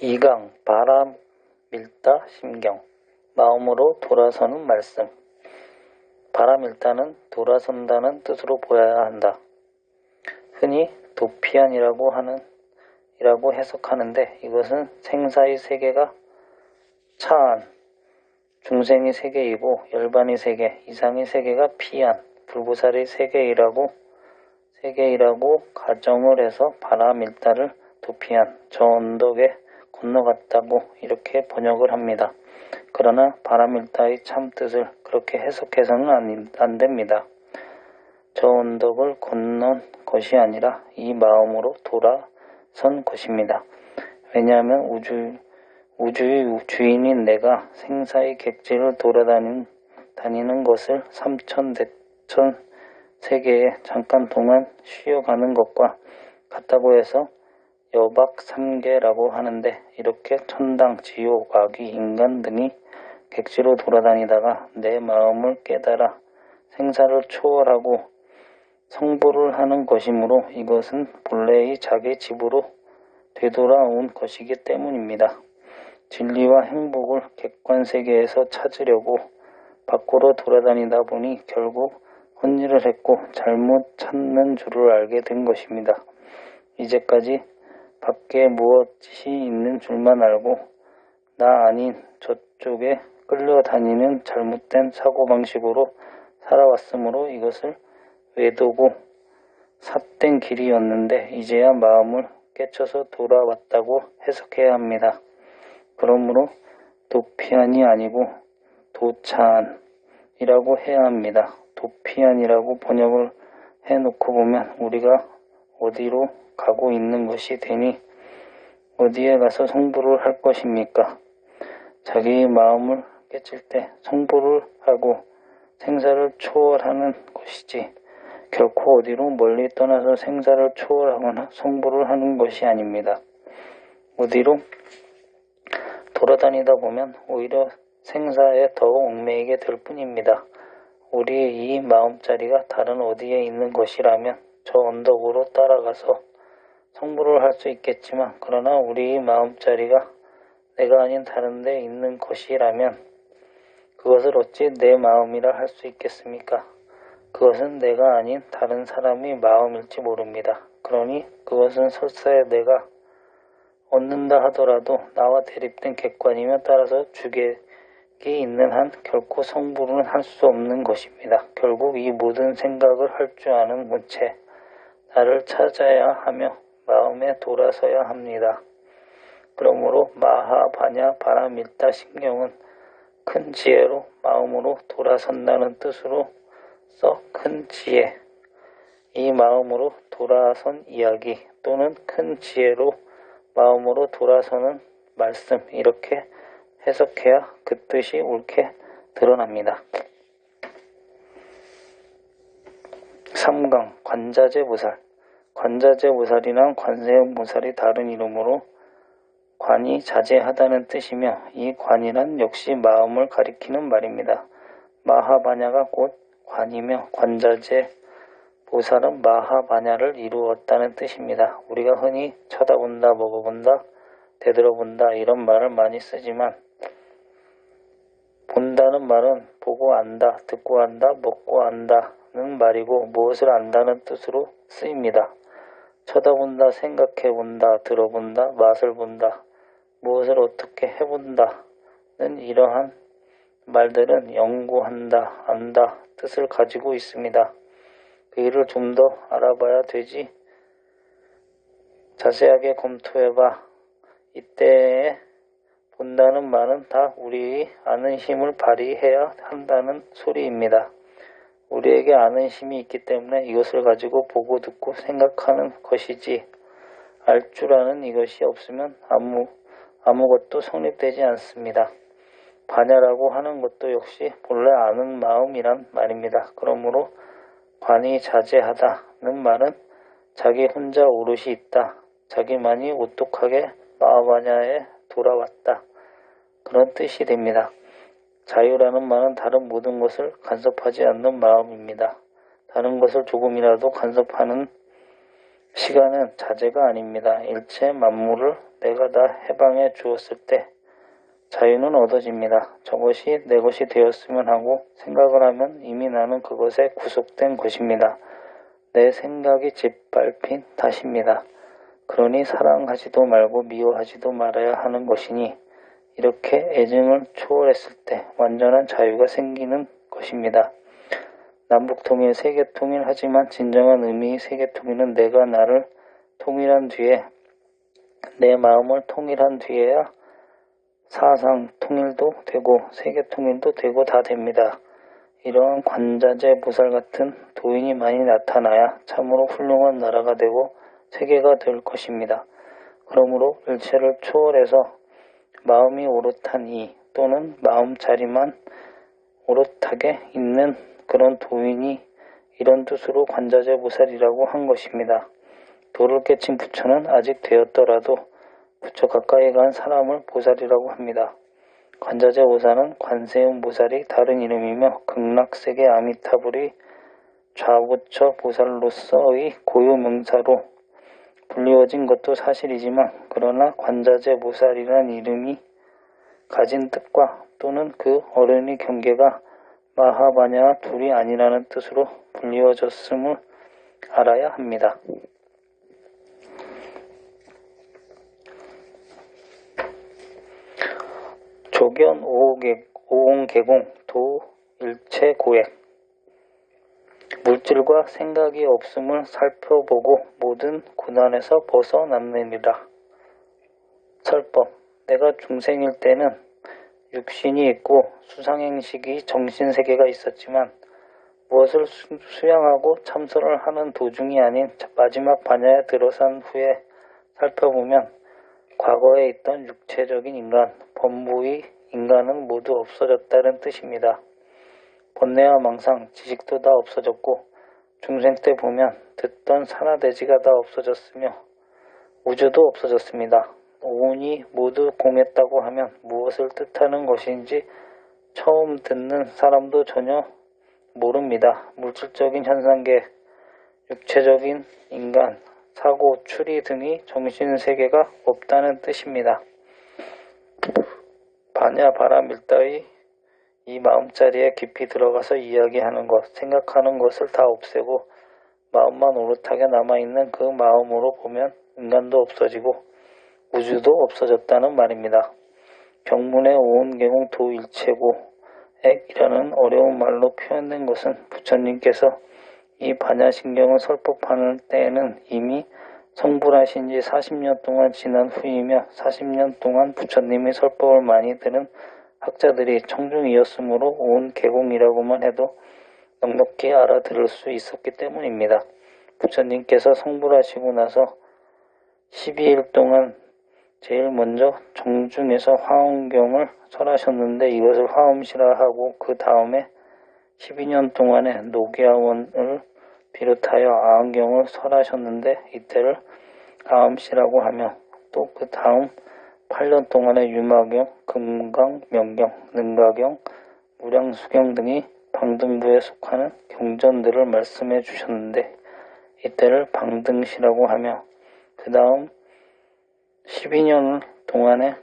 이강 바람 밀다 심경 마음으로 돌아서는 말씀 바람 밀다는 돌아선다는 뜻으로 보여야 한다. 흔히 도피안이라고 하는 이라고 해석하는데 이것은 생사의 세계가 차안, 중생의 세계이고 열반의 세계, 이상의 세계가 피안, 불보살의 세계이라고 세계이라고 가정을 해서 바람 일다를 도피한 저 언덕에 건너갔다고 이렇게 번역을 합니다. 그러나 바람 일다의 참 뜻을 그렇게 해석해서는 안, 안 됩니다. 저 언덕을 건넌 것이 아니라 이 마음으로 돌아선 것입니다. 왜냐하면 우주, 우주의 주인인 내가 생사의 객지를 돌아다니는 다니는 것을 삼천 대천 세계에 잠깐 동안 쉬어가는 것과 같다고 해서 여박 삼계라고 하는데 이렇게 천당, 지옥, 아귀, 인간 등이 객지로 돌아다니다가 내 마음을 깨달아 생사를 초월하고 성불을 하는 것이므로 이것은 본래의 자기 집으로 되돌아온 것이기 때문입니다. 진리와 행복을 객관 세계에서 찾으려고 밖으로 돌아다니다 보니 결국 혼일을 했고 잘못 찾는 줄을 알게 된 것입니다. 이제까지 밖에 무엇이 있는 줄만 알고 나 아닌 저쪽에 끌려다니는 잘못된 사고방식으로 살아왔으므로 이것을 외도고 삿된 길이었는데 이제야 마음을 깨쳐서 돌아왔다고 해석해야 합니다. 그러므로 도피안이 아니고 도찬이라고 해야 합니다. 도피안이라고 번역을 해놓고 보면 우리가 어디로 가고 있는 것이 되니 어디에 가서 성불을 할 것입니까? 자기의 마음을 깨칠 때 성불을 하고 생사를 초월하는 것이지 결코 어디로 멀리 떠나서 생사를 초월하거나 성불을 하는 것이 아닙니다. 어디로 돌아다니다 보면 오히려 생사에 더 얽매이게 될 뿐입니다. 우리의 이 마음자리가 다른 어디에 있는 것이라면 저 언덕으로 따라가서 성불을 할 수 있겠지만 그러나 우리의 마음자리가 내가 아닌 다른 데 있는 것이라면 그것을 어찌 내 마음이라 할 수 있겠습니까? 그것은 내가 아닌 다른 사람의 마음일지 모릅니다. 그러니 그것은 설사에 내가 얻는다 하더라도 나와 대립된 객관이며 따라서 주객이 있는 한 결코 성불은 할 수 없는 것입니다. 결국 이 모든 생각을 할 줄 아는 문체 나를 찾아야 하며 마음에 돌아서야 합니다. 그러므로 마하, 바냐, 바람일다, 신경은 큰 지혜로 마음으로 돌아선다는 뜻으로 써 큰 지혜. 이 마음으로 돌아선 이야기 또는 큰 지혜로 마음으로 돌아서는 말씀 이렇게 해석해야 그 뜻이 옳게 드러납니다. 3강 관자재 보살 관자재 보살이란 관세음 보살이 다른 이름으로 관이 자제하다는 뜻이며 이 관이란 역시 마음을 가리키는 말입니다. 마하바냐가 곧 관이며 관자재 보살은 마하바냐를 이루었다는 뜻입니다. 우리가 흔히 쳐다본다, 먹어본다, 되돌아본다 이런 말을 많이 쓰지만 본다는 말은 보고 안다, 듣고 안다, 먹고 안다 는 말이고 무엇을 안다는 뜻으로 쓰입니다. 쳐다본다, 생각해본다, 들어본다, 맛을 본다, 무엇을 어떻게 해본다는 이러한 말들은 연구한다, 안다 뜻을 가지고 있습니다. 그 일을 좀 더 알아봐야 되지. 자세하게 검토해봐. 이때에 본다는 말은 다 우리 아는 힘을 발휘해야 한다는 소리입니다. 우리에게 아는 힘이 있기 때문에 이것을 가지고 보고 듣고 생각하는 것이지 알 줄 아는 이것이 없으면 아무 아무것도 성립되지 않습니다. 반야라고 하는 것도 역시 본래 아는 마음이란 말입니다. 그러므로 관이 자제하다는 말은 자기 혼자 오롯이 있다. 자기만이 오똑하게 마하바냐에 돌아왔다. 그런 뜻이 됩니다. 자유라는 말은 다른 모든 것을 간섭하지 않는 마음입니다. 다른 것을 조금이라도 간섭하는 시간은 자제가 아닙니다. 일체 만물을 내가 다 해방해 주었을 때 자유는 얻어집니다. 저것이 내 것이 되었으면 하고 생각을 하면 이미 나는 그것에 구속된 것입니다. 내 생각이 짓밟힌 탓입니다. 그러니 사랑하지도 말고 미워하지도 말아야 하는 것이니 이렇게 애증을 초월했을 때 완전한 자유가 생기는 것입니다. 남북 통일, 세계 통일 하지만 진정한 의미의 세계 통일은 내가 나를 통일한 뒤에 내 마음을 통일한 뒤에야 사상 통일도 되고 세계 통일도 되고 다 됩니다. 이러한 관자재 보살 같은 도인이 많이 나타나야 참으로 훌륭한 나라가 되고 세계가 될 것입니다. 그러므로 일체를 초월해서 마음이 오롯한 이 또는 마음자리만 오롯하게 있는 그런 도인이 이런 뜻으로 관자재 보살이라고 한 것입니다. 도를 깨친 부처는 아직 되었더라도 부처 가까이 간 사람을 보살이라고 합니다. 관자재 보살은 관세음 보살이 다른 이름이며 극락세계 아미타불이 좌부처 보살로서의 고유 명사로 불리워진 것도 사실이지만 그러나 관자재 보살이란 이름이 가진 뜻과 또는 그 어른의 경계가 마하바냐와 둘이 아니라는 뜻으로 불리워졌음을 알아야 합니다. 조견 오옹개공 도 일체 고액 물질과 생각이 없음을 살펴보고 모든 고난에서 벗어남느니라. 설법 내가 중생일 때는 육신이 있고 수상행식이 정신세계가 있었지만 무엇을 수, 양하고 참선을 하는 도중이 아닌 마지막 반야에 들어선 후에 살펴보면 과거에 있던 육체적인 인간, 법무의 인간은 모두 없어졌다는 뜻입니다. 번뇌와 망상, 지식도 다 없어졌고 중생 때 보면 듣던 산화대지가 다 없어졌으며 우주도 없어졌습니다. 오온이 모두 공했다고 하면 무엇을 뜻하는 것인지 처음 듣는 사람도 전혀 모릅니다. 물질적인 현상계, 육체적인 인간, 사고, 추리 등이 정신세계가 없다는 뜻입니다. 반야 바람 일따위 이 마음자리에 깊이 들어가서 이야기하는 것, 생각하는 것을 다 없애고 마음만 오롯하게 남아있는 그 마음으로 보면 인간도 없어지고 우주도 없어졌다는 말입니다. 경문의 오은계공 도 일체고 액이라는 어려운 말로 표현된 것은 부처님께서 이 반야신경을 설법하는 때에는 이미 성불하신 지 40년 동안 지난 후이며 40년 동안 부처님의 설법을 많이 들은 학자들이 청중이었으므로 온 개공이라고만 해도 넉넉히 알아들을 수 있었기 때문입니다. 부처님께서 성불하시고 나서 12일 동안 제일 먼저 정중에서 화엄경을 설하셨는데 이것을 화엄시라 하고 그 다음에 12년 동안의 노기아원을 비롯하여 아흔경을 설하셨는데 이때를 아음시라고 하며 또 그 다음 8년 동안의 유마경, 금강, 명경, 능가경, 무량수경 등이 방등부에 속하는 경전들을 말씀해 주셨는데 이때를 방등시라고 하며 그 다음 12년 동안에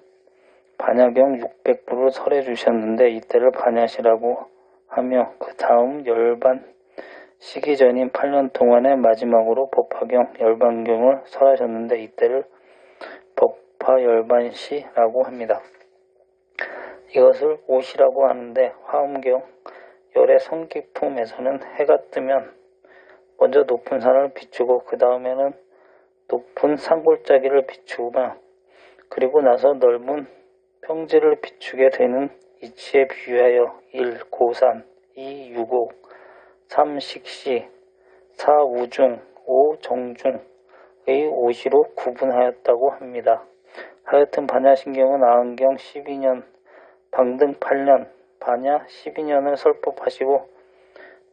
반야경 600부를 설해 주셨는데 이때를 반야시라고 하며 그 다음 열반 시기 전인 8년 동안에 마지막으로 법화경 열반경을 설하셨는데 이때를 법화열반시라고 합니다. 이것을 옷이라고 하는데 화엄경 열의 성기품에서는 해가 뜨면 먼저 높은 산을 비추고 그 다음에는 높은 산골짜기를 비추며 그리고 나서 넓은 평지를 비추게 되는 이치에 비유하여 1. 고산 2. 유곡 3. 식시 4. 우중 5. 정중의 오시로 구분하였다고 합니다. 하여튼 반야신경은 아흔경 12년 방등 8년 반야 12년을 설법하시고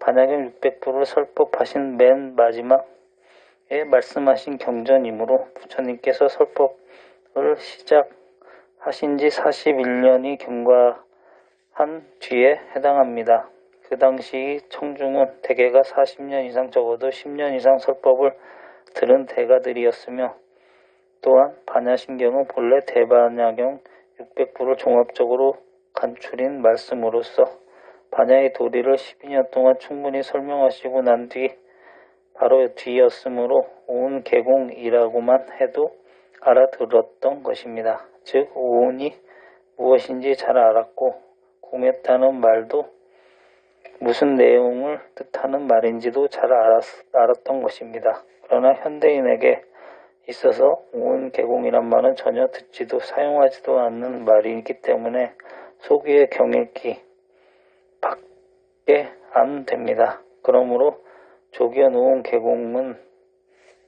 반야경 600부를 설법하신 맨 마지막에 말씀하신 경전이므로 부처님께서 설법을 시작하신 지 41년이 경과한 뒤에 해당합니다. 그 당시 청중은 대개가 40년 이상 적어도 10년 이상 설법을 들은 대가들이었으며 또한 반야신경은 본래 대반야경 600부를 종합적으로 간추린 말씀으로서 반야의 도리를 12년 동안 충분히 설명하시고 난 뒤 바로 뒤였으므로 오은 개공이라고만 해도 알아들었던 것입니다. 즉 오은이 무엇인지 잘 알았고 공했다는 말도 무슨 내용을 뜻하는 말인지도 잘 알았, 알았던 것입니다. 그러나 현대인에게 있어서 오은 개공이란 말은 전혀 듣지도 사용하지도 않는 말이기 때문에 소기의 경읽기 밖에 안 됩니다. 그러므로 조기에 놓은 개공은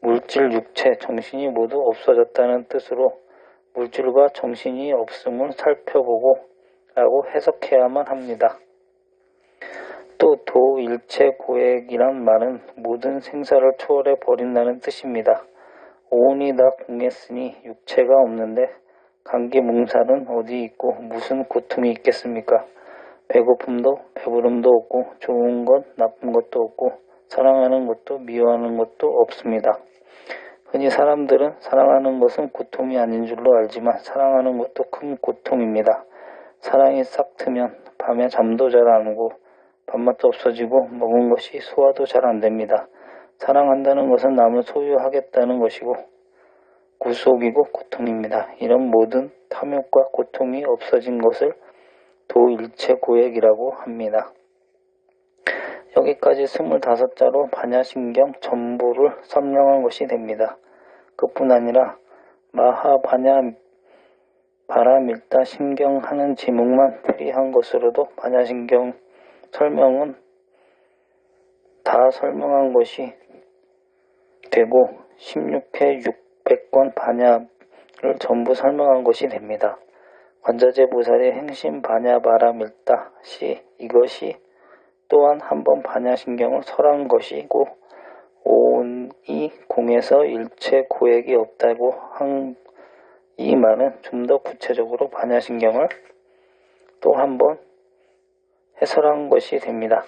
물질, 육체, 정신이 모두 없어졌다는 뜻으로 물질과 정신이 없음을 살펴보고 라고 해석해야만 합니다. 또 도일체 고액이란 말은 모든 생사를 초월해 버린다는 뜻입니다. 오온이 다 공했으니 육체가 없는데 감기 뭉살은 어디 있고 무슨 고통이 있겠습니까? 배고픔도 배부름도 없고 좋은 것 나쁜 것도 없고 사랑하는 것도 미워하는 것도 없습니다. 흔히 사람들은 사랑하는 것은 고통이 아닌 줄로 알지만 사랑하는 것도 큰 고통입니다. 사랑이 싹 트면 밤에 잠도 잘 안 오고 밥맛도 없어지고 먹은 것이 소화도 잘 안 됩니다. 사랑한다는 것은 남을 소유하겠다는 것이고 구속이고 고통입니다. 이런 모든 탐욕과 고통이 없어진 것을 도일체 고액이라고 합니다. 여기까지 25자로 반야신경 전부를 설명한 것이 됩니다. 그뿐 아니라 마하반야 바라밀다 신경하는 지목만 풀이한 것으로도 반야신경 설명은 다 설명한 것이 되고 16회 600권 반야를 전부 설명한 것이 됩니다. 관자재 보살의 행심 반야 바라밀다 시 이것이 또한 한 번 반야신경을 설한 것이고 오온이 공에서 일체 고액이 없다고 한 이 말은 좀 더 구체적으로 반야신경을 또 한 번 해설한 것이 됩니다.